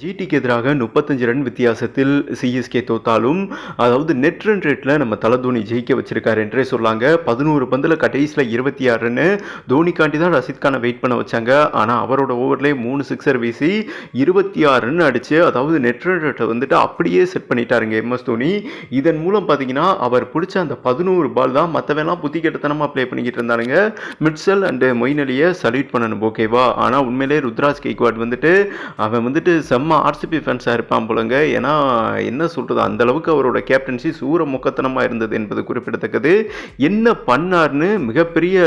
ஜிடிக்கு எதிராக முப்பத்தஞ்சு ரன் வித்தியாசத்தில் சிஎஸ்கே தோத்தாலும் அதாவது நெட் ரன் ரேட்டில் நம்ம தலை தோனி ஜெயிக்க வச்சிருக்காரு என்றே சொல்லாங்க. பதினோரு பந்தில் கடைசியில் இருபத்தி ஆறு ரன்னு தோனிக்காண்டி தான் ரசித் கானை வெயிட் பண்ண வச்சாங்க. ஆனால் அவரோட ஓவர்லேயே மூணு சிக்ஸர் வீசி இருபத்தி ஆறு ரன் அடித்து அதாவது நெட் ரன் ரேட்டை வந்துட்டு அப்படியே செட் பண்ணிட்டாருங்க எம்எஸ் தோனி. இதன் மூலம் பார்த்தீங்கன்னா அவர் பிடிச்ச அந்த பதினோரு பால் தான் மற்றவெல்லாம் புத்தி கெட்டத்தனமாக ப்ளே பண்ணிக்கிட்டு இருந்தானுங்க. மிட்சல் அண்டு மொயின் அலியை சல்யூட் பண்ணணும் ஓகேவா ஆனால் உண்மையிலே ருத்ராஜ் கேக்வாட் வந்துட்டு அவன் வந்துட்டு செம்ம ஆர்சிபி ஃபேன்ஸாக இருப்பான் போலங்க. ஏன்னா என்ன சொல்கிறது அந்த அளவுக்கு அவரோட கேப்டன்சி சூர முக்கத்தனமாக இருந்தது என்பது குறிப்பிடத்தக்கது. என்ன பண்ணார்னு மிகப்பெரிய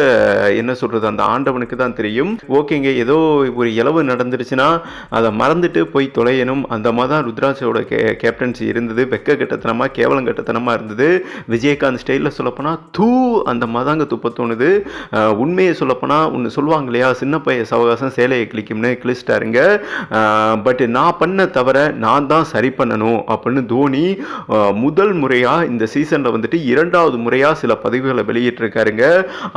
என்ன சொல்கிறது அந்த ஆண்டவனுக்கு தான் தெரியும். ஓகேங்க ஏதோ ஒரு இளவு நடந்துருச்சுன்னா அதை மறந்துட்டு போய் தொலையணும். அந்த மாதிரி தான் ருத்ராஜோட கே கேப்டன்சி இருந்தது. வெக்க கட்டத்தனமாக கேவலம் கட்டத்தனமாக இருந்தது. விஜயகாந்த் ஸ்டைலில் சொல்லப்போனால் தூ அந்த மதாங்க துப்ப தோணுது. உண்மையை சொல்லப்போனால் ஒன்று சொல்லுவாங்க இல்லையா சின்ன பைய சவகாசம் சேலையை கிளிக்கும்னு கிழிச்சிட்டாருங்க. பட் நான் பண்ண தவிர நான் தான் சரி பண்ணணும் அப்படின்னு தோனி முதல் முறையாக இந்த சீசனில் வந்துட்டு இரண்டாவது முறையாக சில பதிவுகளை வெளியிட்டிருக்காருங்க.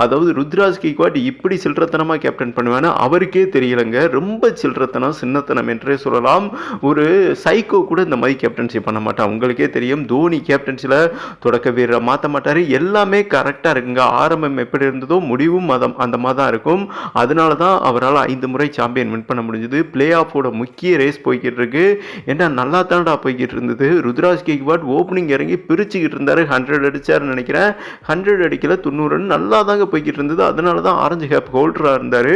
அதாவது ருத்ராஜ் கீக்வாட் இப்படி சில்லறத்தனமாக கேப்டன் பண்ணுவேன்னு அவருக்கே தெரியலங்க. ரொம்ப சில்லறத்தனம் சின்னத்தனம் என்றே சொல்லலாம். ஒரு சைக்கோ கூட இந்த மாதிரி கேப்டன்சி பண்ண மாட்டான். உங்களுக்கே தெரியும் தோனி கேப்டன்சியில் தொடக்க வீரரை மாற்ற மாட்டார். எல்லாமே கரெக்டாக இருக்குங்க. ஆரம்பம் எப்படி இருந்ததோ முடிவும் மதம் அந்த மாதிரி தான் இருக்கும். அதனால தான் அவரால் ஐந்து முறை சாம்பியன் வின் பண்ண முடிஞ்சது. பிளே ஆஃபோட முக்கிய ரேஸ் போய் போய்கிட்டு இருக்கு ஏன்னா நல்லா தானடா போய்கிட்டு இருந்தது ருத்ராஜ் கேக்வாட் ஓப்பனிங் இறங்கி பிரிச்சுக்கிட்டு இருந்தாரு. ஹண்ட்ரட் அடிச்சாருன்னு நினைக்கிறேன். ஹண்ட்ரட் அடிக்கல தொண்ணூறு run நல்லா தாங்க போய்கிட்டு இருந்தது அதனால தான் ஆரஞ்சு கேப் ஹோல்டராக இருந்தார்.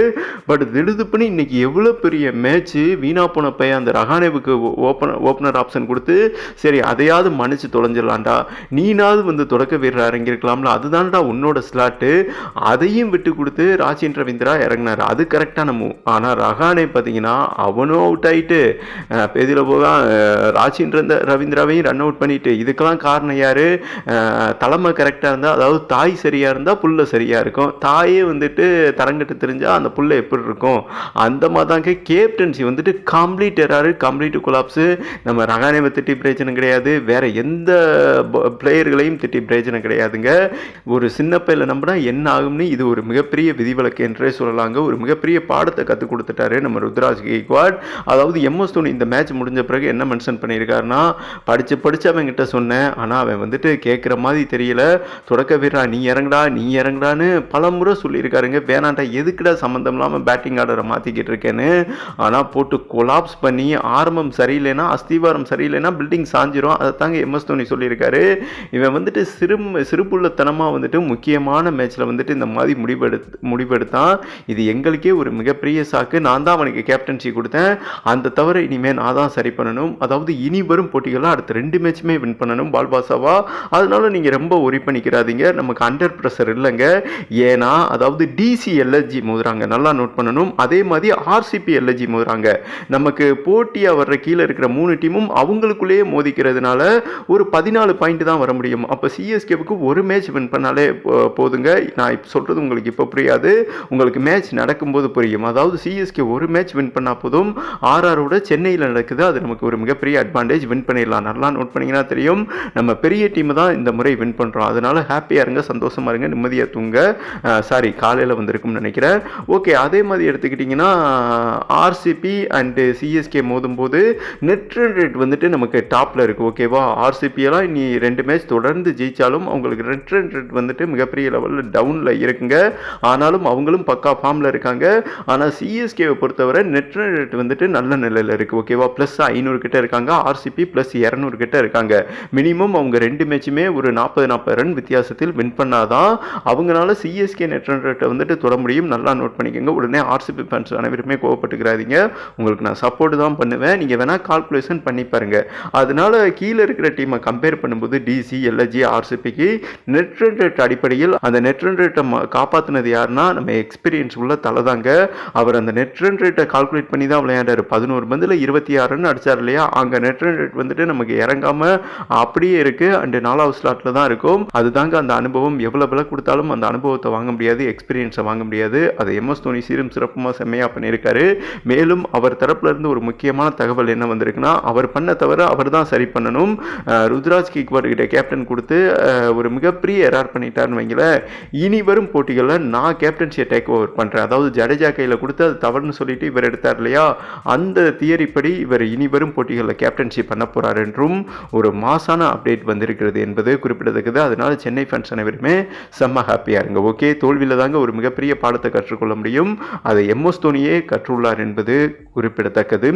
பட் திடுதுப்புன்னு இன்னைக்கு எவ்வளோ பெரிய மேட்ச்சு வீணா போன பையன் அந்த ரஹானேவுக்கு ஓப்பன் ஓப்பனர் ஆப்ஷன் கொடுத்து சரி அதையாவது மன்னிச்சு தொலைஞ்சிடலாம்டா. நீனாவது வந்து தொடக்க வீரர் இறங்கியிருக்கலாம்ல. அதுதான்டா உன்னோட ஸ்லாட்டு அதையும் விட்டு கொடுத்து ராஜேந்திர ரவீந்திரா இறங்கினார். அது கரெக்டான மூவ் ஆனால் ரஹானே பார்த்தீங்கன்னா அவனும் அவுட் ஆயிட்டு பேதியில் போகலாம் ராஜின்ற ரவீந்திராவையும் ரன் அவுட் பண்ணிட்டு இதுக்கெல்லாம் காரணம் யார்? தலைமை கரெக்டாக இருந்தால் அதாவது தாய் சரியாக இருந்தால் புல்ல சரியாக இருக்கும். தாயே வந்துட்டு தரங்கட்டு தெரிஞ்சால் அந்த புல்ல எப்படி இருக்கும்? அந்த மாதிரி கேப்டன்சி வந்துட்டு கம்ப்ளீட் எராரு கம்ப்ளீட் கொலாப்ஸு நம்ம ரகானேவை திட்டி பிரயோஜனம் கிடையாது. வேறு எந்த பிளேயர்களையும் திட்டி பிரயோஜனம் கிடையாதுங்க. ஒரு சின்ன பையில நம்பினா என்ன ஆகும்னு இது ஒரு மிகப்பெரிய விதிவிலக்கு என்றே சொல்லலாங்க. ஒரு மிகப்பெரிய பாடத்தை கற்றுக் கொடுத்துட்டாரு நம்ம ருத்ராஜ் கேக்வாட் அதாவது எம்எஸ் தோனி இந்த மேட்ச் முடிஞ்ச பிறகு என்ன மென்ஷன் பண்ணியிருக்காருன்னா படித்து படித்து அவன்கிட்ட சொன்னேன். ஆனால் அவன் வந்துட்டு கேட்குற மாதிரி தெரியல. தொடக்க வீரா நீ இறங்குடா நீ இறங்குடான்னு பல முறை சொல்லியிருக்காருங்க. வேணாண்டா எதுக்குடா சம்மந்தம் இல்லாமல் பேட்டிங் ஆர்டரை மாற்றிக்கிட்டு இருக்கேன்னு. ஆனால் போட்டு கொலாப்ஸ் பண்ணி ஆரம்பம் சரியில்லைன்னா அஸ்திவாரம் சரியில்லைன்னா பில்டிங் சாஞ்சிரும். அதை தாங்க எம்எஸ் தோனி சொல்லியிருக்காரு. இவன் வந்துட்டு சிறு சிறுபுள்ளத்தனமாக வந்துட்டு முக்கியமான மேட்ச்சில் வந்துட்டு இந்த மாதிரி முடிவெடுத்து முடிவெடுத்தான். இது எங்களுக்கே ஒரு மிகப்பெரிய சாக்கு. நான் தான் அவனுக்கு கேப்டன்சி கொடுத்தேன். அந்த தவிர இனிமேல் நான் தான் சரி பண்ணணும். அதாவது இனி வரும் போட்டிகளாக அடுத்த ரெண்டு மேட்சுமே வின் பண்ணணும் பால்பாசாவா? அதனால நீங்கள் ரொம்ப ஒரி பண்ணிக்கிறாதீங்க நமக்கு அண்டர் ப்ரெஷர் இல்லைங்க. ஏன்னா அதாவது டிசி எல்எஸ்ஜி மோதுறாங்க. நல்லா நோட் பண்ணணும். அதே மாதிரி ஆர்சிபி எல்எஸ்ஜி மோதுறாங்க. நமக்கு போட்டியாக வர்ற கீழே இருக்கிற மூணு டீமும் அவங்களுக்குள்ளேயே மோதிக்கிறதுனால ஒரு பதினாலு பாயிண்ட் தான் வர முடியும். அப்போ சிஎஸ்கேவுக்கு ஒரு மேட்ச் வின் பண்ணாலே போ- போதுங்க. நான் இப்போ சொல்கிறது உங்களுக்கு இப்போ புரியாது. உங்களுக்கு மேட்ச் நடக்கும்போது புரியும். அதாவது சிஎஸ்கே ஒரு மேட்ச் வின் பண்ணால் போதும். ஆர்ஆரோட சென்னை சென்னையில் நடக்குது. அது நமக்கு ஒரு மிகப்பெரிய அட்வான்டேஜ் வின் பண்ணிடலாம். நல்லா நோட் பண்ணிங்கன்னா தெரியும். நம்ம பெரிய டீம் தான் இந்த முறை வின் பண்ணுறோம் அதனால் ஹாப்பியாக இருங்க சந்தோஷமா இருங்க நிம்மதியாக தூங்க. சாரி காலையில் வந்திருக்கும்னு நினைக்கிறேன். ஓகே அதே மாதிரி எடுத்துக்கிட்டிங்கன்னா ஆர்சிபி அண்டு சிஎஸ்கே மோதும்போது நெட் ரன் ரேட் வந்துட்டு நமக்கு டாப்பில் இருக்குது ஓகேவா ஆர்சிபியெல்லாம் இனி ரெண்டு மேட்ச் தொடர்ந்து ஜெயித்தாலும் அவங்களுக்கு நெட் ரேட் வந்துட்டு மிகப்பெரிய லெவலில் டவுனில் இருக்குங்க. ஆனாலும் அவங்களும் பக்கா ஃபார்மில் இருக்காங்க. ஆனால் சிஎஸ்கேவை பொறுத்தவரை நெட்ரன் ரேட் வந்துட்டு நல்ல நிலையில் இருக்குது ஓகேவா ப்ளஸ் ஐநூறு கிட்ட இருக்காங்க. ஆர்சிபி ப்ளஸ் இரநூறு கிட்ட இருக்காங்க. மினிமம் அவங்க ரெண்டு மேட்சுமே ஒரு நாற்பது நாற்பது ரன் வித்தியாசத்தில் வின் பண்ணாதான் அவங்களால சிஎஸ்கே நெட் ரன் ரேட்டை வந்துட்டு தொட முடியும். நல்லா நோட் பண்ணிக்கோங்க. உடனே ஆர்சிபி ஃபேன்ஸ் அனைவருமே கோவப்பட்டுக்கிறாதீங்க. உங்களுக்கு நான் சப்போர்ட் தான் பண்ணுவேன். நீங்கள் வேணால் கால்குலேஷன் பண்ணி பாருங்க. அதனால கீழே இருக்கிற டீமை கம்பேர் பண்ணும்போது டிசி எல்ஜி ஆர்சிபிக்கு நெட் ரன் ரேட் அடிப்படையில் அந்த நெட் ரன் ரேட்டை காப்பாற்றினது யாருன்னா நம்ம எக்ஸ்பீரியன்ஸ் உள்ள தலை தாங்க. அவர் அந்த நெட் ரன் ரேட்டை கால்குலேட் பண்ணி தான் விளையாண்டார். பதினோரு பந்தில் இருபத்தி ஆறுன்னு அடித்தார் இல்லையா? அங்கே நெட் ரன் ரேட் வந்துட்டு நமக்கு இறங்காம அப்படியே இருக்கு. அண்டு நாலாவது ஸ்லாட்டில் தான் இருக்கும். அதுதாங்க அந்த அனுபவம். எவ்வளோ விலை கொடுத்தாலும் அந்த அனுபவத்தை வாங்க முடியாது எக்ஸ்பீரியன்ஸை வாங்க முடியாது. அதை எம்எஸ் தோனி சீரும் சிறப்புமாக செம்மையாக பண்ணியிருக்காரு. மேலும் அவர் தரப்புல இருந்து ஒரு முக்கியமான தகவல் என்ன வந்திருக்குன்னா அவர் பண்ண தவிர அவர் தான் சரி பண்ணணும். ருத்ராஜ் கிக்வாட் கிட்ட கேப்டன் கொடுத்து ஒரு மிகப்பெரிய எரார் பண்ணிட்டாருன்னு வைங்களேன். இனி வரும் போட்டிகளில் நான் கேப்டன்சியை டேக் ஓவர் பண்ணுறேன் அதாவது ஜடேஜா கையில் கொடுத்து அது தவறுன்னு சொல்லிட்டு இவர் எடுத்தார் இல்லையா? அந்த தியரி அறிவிப்படி இவர் இனி வரும் போட்டிகளில் கேப்டன்ஷிப் பண்ண போகிறார் என்றும் ஒரு மாசான அப்டேட் வந்திருக்கிறது என்பது குறிப்பிடத்தக்கது. அதனால சென்னை ஃபேன்ஸ் அனைவருமே செம்ம ஹாப்பியாக இருங்க. ஓகே தோல்வியில் தாங்க ஒரு மிகப்பெரிய பாடத்தை கற்றுக்கொள்ள முடியும். அதை எம்எஸ் தோனியே கற்றுள்ளார் என்பது குறிப்பிடத்தக்கது.